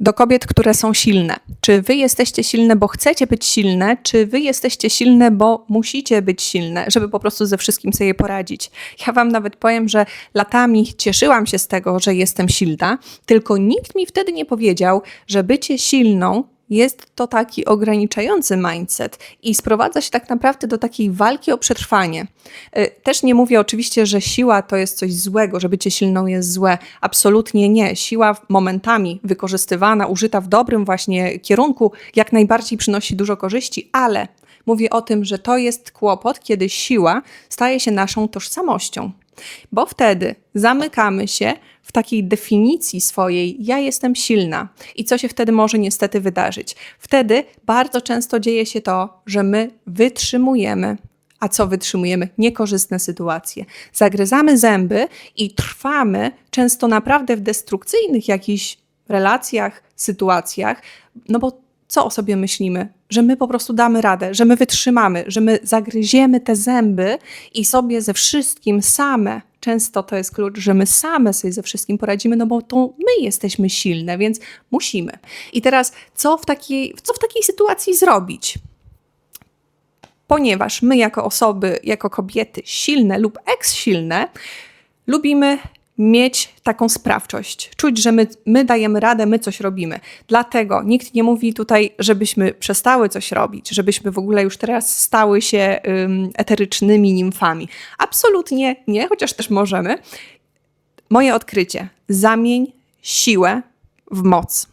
Do kobiet, które są silne. Czy wy jesteście silne, bo chcecie być silne, czy wy jesteście silne, bo musicie być silne, żeby po prostu ze wszystkim sobie poradzić? Ja wam nawet powiem, że latami cieszyłam się z tego, że jestem silna, tylko nikt mi wtedy nie powiedział, że bycie silną jest to taki ograniczający mindset i sprowadza się tak naprawdę do takiej walki o przetrwanie. Y, Też nie mówię oczywiście, że siła to jest coś złego, że bycie silną jest złe. Absolutnie nie. Siła momentami wykorzystywana, użyta w dobrym właśnie kierunku, jak najbardziej przynosi dużo korzyści, ale mówię o tym, że to jest kłopot, kiedy siła staje się naszą tożsamością. Bo wtedy zamykamy się w takiej definicji swojej, ja jestem silna. I co się wtedy może niestety wydarzyć? Wtedy bardzo często dzieje się to, że my wytrzymujemy. A co wytrzymujemy? Niekorzystne sytuacje. Zagryzamy zęby i trwamy często naprawdę w destrukcyjnych jakichś relacjach, sytuacjach, no bo co o sobie myślimy? Że my po prostu damy radę, że my wytrzymamy, że my zagryziemy te zęby i sobie ze wszystkim same, często to jest klucz, że my same sobie ze wszystkim poradzimy, no bo to my jesteśmy silne, więc musimy. I teraz co w takiej, co w takiej sytuacji zrobić? Ponieważ my jako osoby, jako kobiety silne lub eks-silne, lubimy mieć taką sprawczość, czuć, że my, my dajemy radę, my coś robimy. Dlatego nikt nie mówi tutaj, żebyśmy przestały coś robić, żebyśmy w ogóle już teraz stały się ym, eterycznymi nimfami. Absolutnie nie, chociaż też możemy. Moje odkrycie: zamień siłę w moc.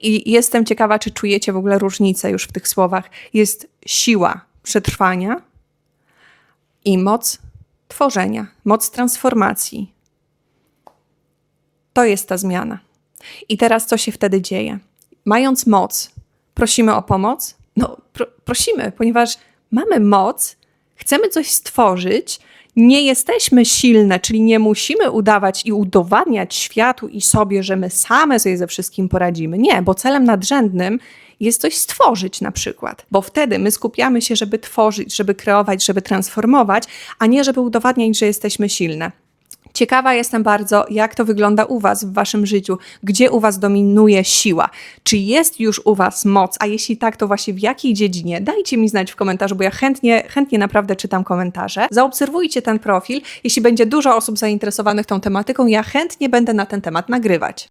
I jestem ciekawa, czy czujecie w ogóle różnicę już w tych słowach. Jest siła przetrwania i moc tworzenia, moc transformacji. To jest ta zmiana. I teraz co się wtedy dzieje? Mając moc, prosimy o pomoc? No, pro, prosimy, ponieważ mamy moc, chcemy coś stworzyć, nie jesteśmy silne, czyli nie musimy udawać i udowadniać światu i sobie, że my same sobie ze wszystkim poradzimy. Nie, bo celem nadrzędnym jest coś stworzyć na przykład, bo wtedy my skupiamy się, żeby tworzyć, żeby kreować, żeby transformować, a nie żeby udowadniać, że jesteśmy silne. Ciekawa jestem bardzo, jak to wygląda u Was w Waszym życiu, gdzie u Was dominuje siła. Czy jest już u Was moc, a jeśli tak, to właśnie w jakiej dziedzinie? Dajcie mi znać w komentarzu, bo ja chętnie, chętnie naprawdę czytam komentarze. Zaobserwujcie ten profil. Jeśli będzie dużo osób zainteresowanych tą tematyką, ja chętnie będę na ten temat nagrywać.